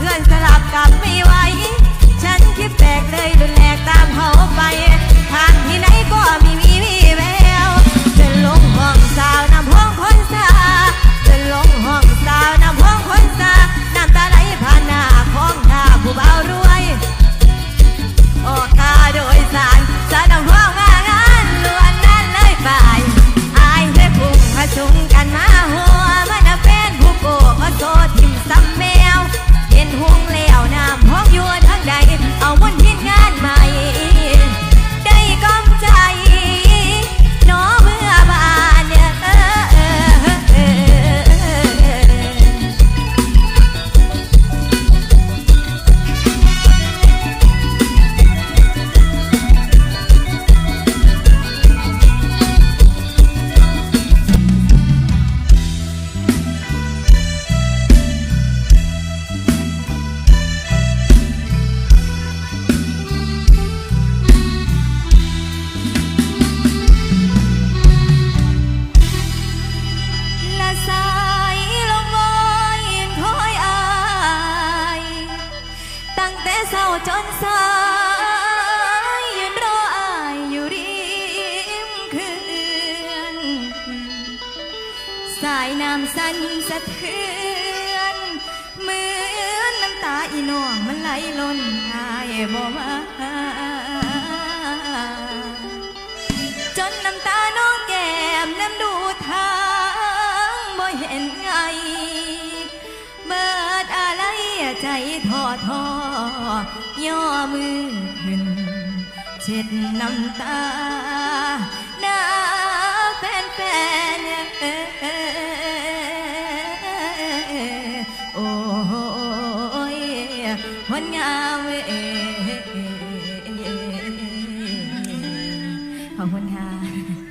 เงินสลับกับเมีย สายน้ำสั่นสะเทือนเหมือนน้ำตาอีน้องมันไหลล้นหายบ่มาจนน้ำตาน้องแก้มน้ำดูทางบ่เห็นไงเบิดอะไรใจท้อท้อย่อมือขึ้นเช็ดน้ำตาหน้า ขอบคุณค่ะ